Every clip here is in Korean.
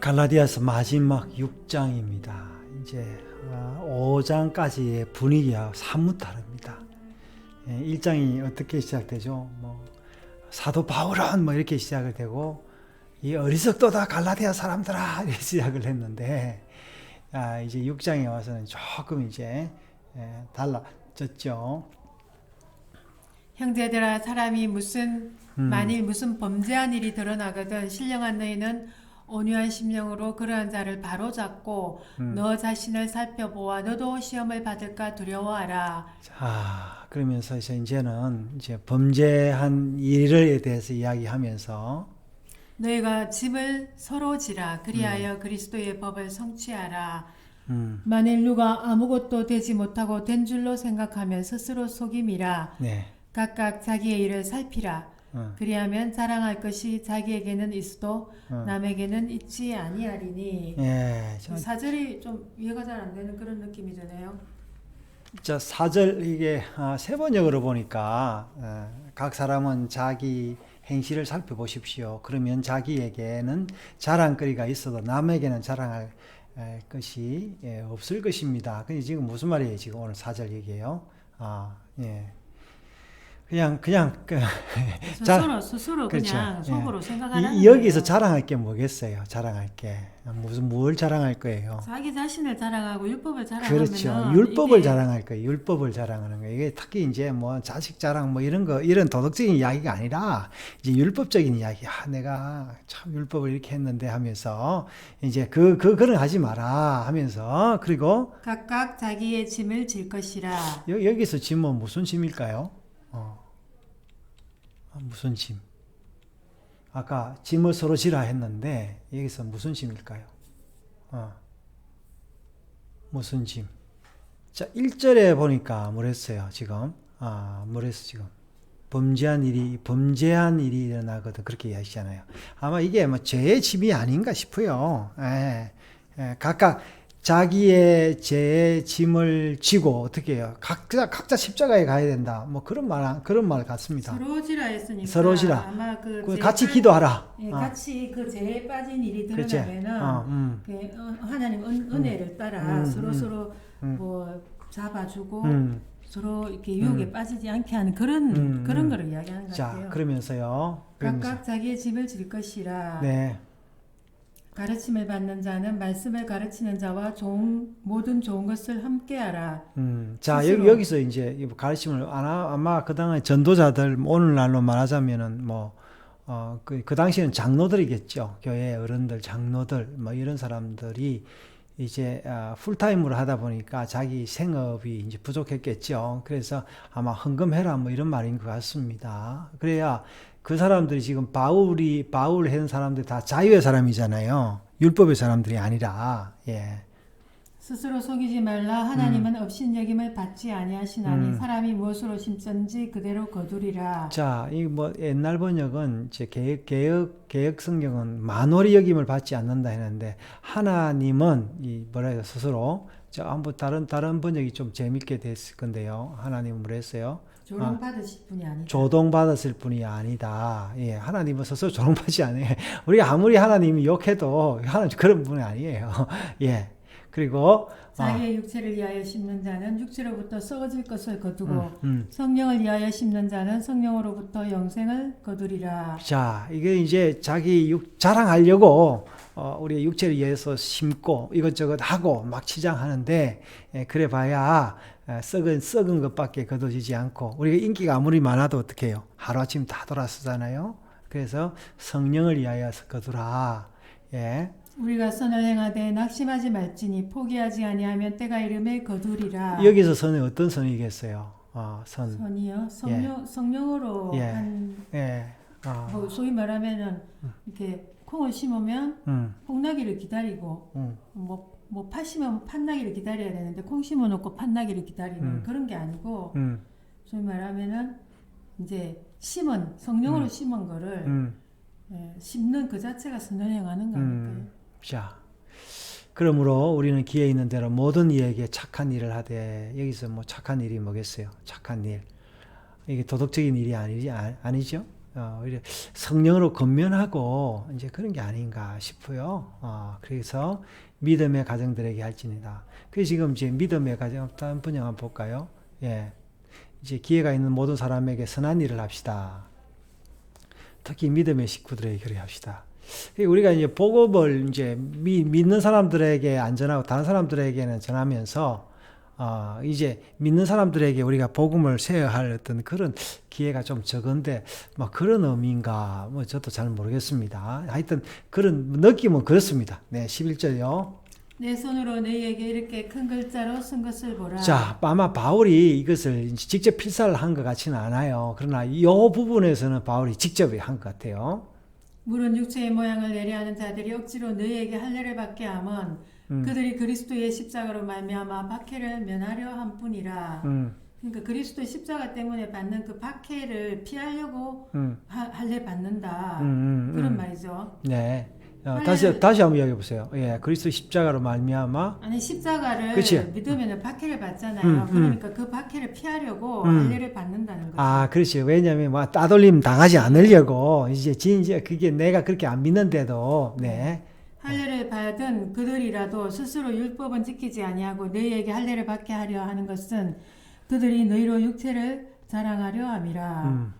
갈라디아서 마지막 6장입니다. 이제 5장까지의 분위기와 사뭇 다릅니다. 1장이 어떻게 시작되죠? 뭐 사도 바울은 뭐 이렇게 시작을 되고 이 어리석도다 갈라디아 사람들아 이렇게 시작을 했는데 아, 이제 6장에 와서는 조금 이제 예, 달라졌죠. 형제들아 사람이 무슨 음. 만일 무슨 범죄한 일이 드러나거든 신령한 너희는 온유한 심령으로 그러한 자를 바로잡고 음. 너 자신을 살펴보아 너도 시험을 받을까 두려워하라. 자, 그러면서 이제 이제는 이제 범죄한 일에 대해서 이야기하면서 너희가 짐을 서로 지라 그리하여 그리스도의 법을 성취하라. 음, 만일 누가 아무것도 되지 못하고 된 줄로 생각하면 스스로 속임이라. 네. 각각 자기의 일을 살피라. 어, 그리하면 자랑할 것이 자기에게는 있어도 어. 남에게는 있지 아니하리니. 예, 저, 사절이 좀 이해가 잘 안 되는 그런 느낌이 드네요. 자, 사절 이게 아, 세 번역으로 보니까 어, 각 사람은 자기 행실을 살펴보십시오. 그러면 자기에게는 자랑거리가 있어도 남에게는 자랑할 에, 것이 예, 없을 것입니다. 근데 지금 무슨 말이에요? 지금 오늘 사절 얘기예요. 아, 예. 그냥 그냥 그, 자, 스스로 스스로 그렇죠. 그냥 예. 속으로 생각하는 이, 여기서 자랑할 게 뭐겠어요? 자랑할 게 무슨 뭘 자랑할 거예요? 자기 자신을 자랑하고 율법을 자랑하면 그렇죠. 율법을 자랑할 거예요. 율법을 자랑하는 거예요. 이게 특히 이제 뭐 자식 자랑 뭐 이런 거 이런 도덕적인 이야기가 아니라 이제 율법적인 이야기. 아, 내가 참 율법을 이렇게 했는데 하면서 이제 그, 그, 그런 거 하지 마라 하면서 그리고 각각 자기의 짐을 질 것이라. 여, 여기서 짐은 무슨 짐일까요? 무슨 짐? 아까 짐을 서로 지라 했는데 여기서 무슨 짐일까요? 어. 무슨 짐? 자, 1절에 보니까 뭐랬어요, 지금? 아, 뭐랬어, 지금? 범죄한 일이, 범죄한 일이 일어나거든. 그렇게 이야기하잖아요. 아마 이게 뭐 죄의 짐이 아닌가 싶어요. 예, 예, 각각 자기의 죄의 짐을 지고 어떻게 해요? 각자, 각자 십자가에 가야 된다. 뭐 그런 말, 그런 말 같습니다. 서로 지라 했으니까 서로 지라. 아마 그그죄 같이 빠- 기도하라. 예, 어, 같이 그 죄에 빠진 일이 그렇지. 드러나면은 어, 음, 그 어, 하나님 은, 은혜를 따라 음, 서로 음, 서로 음. 뭐 잡아주고 음. 서로 이렇게 유혹에 빠지지 않게 하는 그런 음, 그런 음. 거를 이야기하는 것 자, 같아요. 그러면서요. 그러면서, 각각 자기의 짐을 질 것이라. 네. 가르침을 받는 자는 말씀을 가르치는 자와 좋은 모든 좋은 것을 함께하라. 음, 자, 스스로. 여기, 여기서 이제 이 가르침을 아마, 아마 그 당의 전도자들, 오늘날로 말하자면은 뭐, 어, 그, 그 당시에는 장로들이겠죠. 교회 어른들, 장로들, 뭐 이런 사람들이 이제 아, 풀타임으로 하다 보니까 자기 생업이 이제 부족했겠죠. 그래서 아마 헌금해라 뭐 이런 말인 것 같습니다. 그래야 그 사람들이 지금 바울이, 바울 한 사람들이 다 자유의 사람이잖아요. 율법의 사람들이 아니라, 예. 스스로 속이지 말라. 하나님은 업신여김을 받지 아니하시나니 음. 사람이 무엇으로 심든지 그대로 거두리라. 자, 이 뭐 옛날 번역은 이제 개혁 개혁 개혁 성경은 만월이 여김을 받지 않는다 했는데 하나님은 이 뭐라 해야 스스로 저 한번 다른 다른 번역이 좀 재밌게 됐을 건데요. 하나님은 뭐랬어요? 조롱 받으실 분이 아니다. 조동 받았을 뿐이 아니다. 예, 하나님은 스스로 조롱받지 않아요. 우리가 아무리 하나님이 욕해도 하나님 그런 분이 아니에요. 예. 그리고 아, 자기의 육체를 위하여 심는 자는 육체로부터 썩어질 것을 거두고 음, 음. 성령을 위하여 심는 자는 성령으로부터 영생을 거두리라. 자, 이게 이제 자기 육, 자랑하려고 어, 우리 육체를 위해서 심고 이것저것 하고 막 치장하는데 예, 그래 봐야 예, 썩은 썩은 것밖에 거둬지지 않고 우리가 인기가 아무리 많아도 어떻게 해요? 하루아침 다 돌아서잖아요. 그래서 성령을 위하여 거두라. 예. 우리가 선을 행하되 낙심하지 말지니 포기하지 아니하면 때가 이름에 거두리라. 여기서 선은 어떤 선이겠어요? 어, 선. 선이요. 성령 성령으로 예. 한 예. 어, 뭐 소위 말하면은 이렇게 콩을 심으면 음, 콩나기를 기다리고 음. 뭐 뭐팥 심으면 팥나기를 기다려야 되는데 콩 심어놓고 팥나기를 기다리는 음. 그런 게 아니고 음, 소위 말하면은 이제 심은 성령으로 심은 거를 음. 예, 심는 그 자체가 선을 행하는 거니까요. 음. 자, 그러므로 우리는 기회 있는 대로 모든 이에게 착한 일을 하되 여기서 뭐 착한 일이 뭐겠어요? 착한 일. 이게 도덕적인 일이 아니지 아, 아니죠? 어, 오히려 성령으로 건면하고 이제 그런 게 아닌가 싶어요. 어, 그래서 믿음의 가정들에게 할지니다. 그래서 지금 이제 믿음의 가정 다른 분야 한번 볼까요? 예. 이제 기회가 있는 모든 사람에게 선한 일을 합시다. 특히 믿음의 식구들에게 그래 합시다. 우리가 이제 복음을 이제 미, 믿는 사람들에게 안전하고 다른 사람들에게는 전하면서 어, 이제 믿는 사람들에게 우리가 복음을 세야 할 어떤 그런 기회가 좀 적은데 뭐 그런 의미인가 뭐 저도 잘 모르겠습니다. 하여튼 그런 느낌은 그렇습니다. 네, 11절요. 내 손으로 너희에게 이렇게 큰 글자로 쓴 것을 보라. 자, 아마 바울이 이것을 직접 필사를 한 것 같지는 않아요. 그러나 이 부분에서는 바울이 직접 한 것 같아요. 물은 육체의 모양을 내려하는 자들이 억지로 너희에게 할례를 받게 하면 음. 그들이 그리스도의 십자가로 말미암아 박해를 면하려 함뿐이라. 음, 그러니까 그리스도의 십자가 때문에 받는 그 박해를 피하려고 음, 하- 할례 받는다. 음, 음, 그런 음. 말이죠. 네. 어, 할례를- 다시 다시 한번 이야기해 보세요. 예, 그리스도 십자가로 말미암아 아니 십자가를 그치. 믿으면 박해를 받잖아요. 음, 음. 그러니까 그 박해를 피하려고 음. 할례를 받는다는 거죠. 아, 그렇지. 왜냐하면 뭐 따돌림 당하지 않으려고 이제 진짜 그게 내가 그렇게 안 믿는데도 네. 할례를 받은 그들이라도 스스로 율법은 지키지 아니하고 너희에게 할례를 받게 하려 하는 것은 그들이 너희로 육체를 자랑하려 함이라. 음,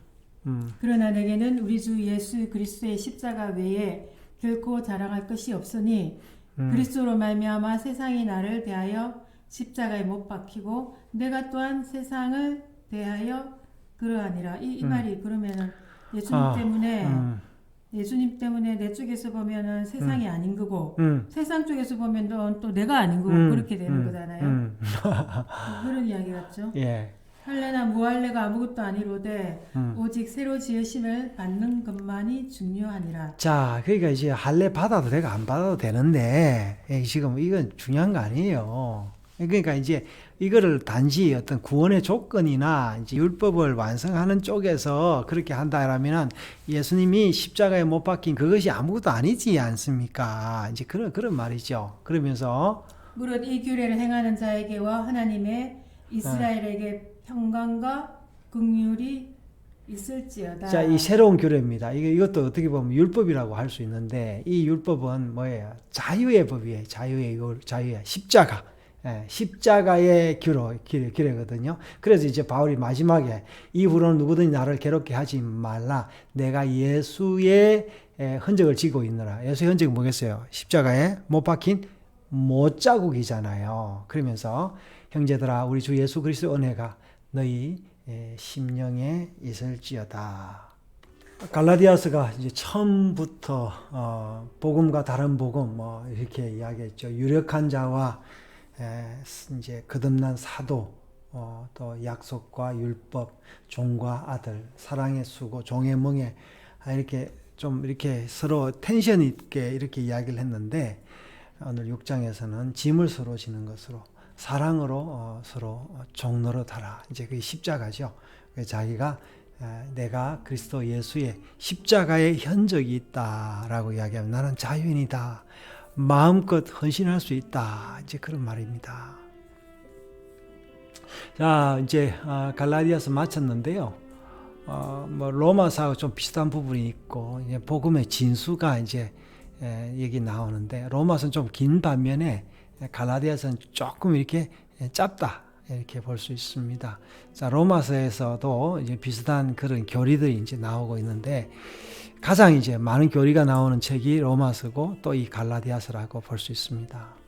음, 그러나 내게는 우리 주 예수 그리스도의 십자가 외에 결코 자랑할 것이 없으니 음. 그리스도로 말미암아 세상이 나를 대하여 십자가에 못 박히고 내가 또한 세상을 대하여 그러하니라. 이, 이 음. 말이 그러면은 예수님 아, 때문에 음, 예수님 때문에 내 쪽에서 보면은 세상이 아닌 거고 음, 세상 쪽에서 보면 또, 또 내가 아닌 거고 음, 그렇게 되는 음, 거잖아요. 음. 그런 이야기 같죠. 예. 할례나 무할례가 아무것도 아니로되 음. 오직 새로 지으심을 받는 것만이 중요하니라. 자, 그러니까 이제 할례 받아도 되고 안 받아도 되는데 예, 지금 이건 중요한 거 아니에요. 그러니까 이제 이거를 단지 어떤 구원의 조건이나 이제 율법을 완성하는 쪽에서 그렇게 한다라면은 예수님이 십자가에 못 박힌 그것이 아무것도 아니지 않습니까? 이제 그런 그런 말이죠. 그러면서 무릇 이 규례를 행하는 자에게와 하나님의 이스라엘에게 평강과 긍휼이 있을지어다. 자, 이 새로운 규례입니다. 이게 이것도 어떻게 보면 율법이라고 할 수 있는데 이 율법은 뭐예요? 자유의 법이에요. 자유의 율, 자유의 십자가. 예, 십자가의 규로, 규례, 규례거든요. 그래서 이제 바울이 마지막에 이후로는 누구든지 나를 괴롭게 하지 말라. 내가 예수의 에, 흔적을 지고 있느라. 예수의 흔적이 뭐겠어요? 십자가에 못 박힌 못 자국이잖아요. 그러면서 형제들아 우리 주 예수 그리스도 은혜가 너희 에, 심령에 있을지어다. 갈라디아스가 이제 처음부터 어, 복음과 다른 복음 뭐 이렇게 이야기했죠. 유력한 자와 에, 이제 거듭난 사도 어, 또 약속과 율법 종과 아들 사랑의 수고 종의 멍에 아, 이렇게 좀 이렇게 서로 텐션 있게 이렇게 이야기를 했는데 오늘 6장에서는 짐을 서로 지는 것으로 사랑으로 어, 서로 종노릇하라. 이제 그게 십자가죠. 자기가 에, 내가 그리스도 예수의 십자가의 현적이 있다라고 이야기하면 나는 자유인이다. 마음껏 헌신할 수 있다. 이제 그런 말입니다. 자, 이제 아, 갈라디아서 마쳤는데요. 어, 뭐 로마서하고 좀 비슷한 부분이 있고 이제 복음의 진수가 이제 에, 여기 나오는데 로마서는 좀 긴 반면에 갈라디아서는 조금 이렇게 짧다 이렇게 볼 수 있습니다. 자 로마서에서도 이제 비슷한 그런 교리들이 이제 나오고 있는데 가장 이제 많은 교리가 나오는 책이 로마서고 또 이 갈라디아서라고 볼 수 있습니다.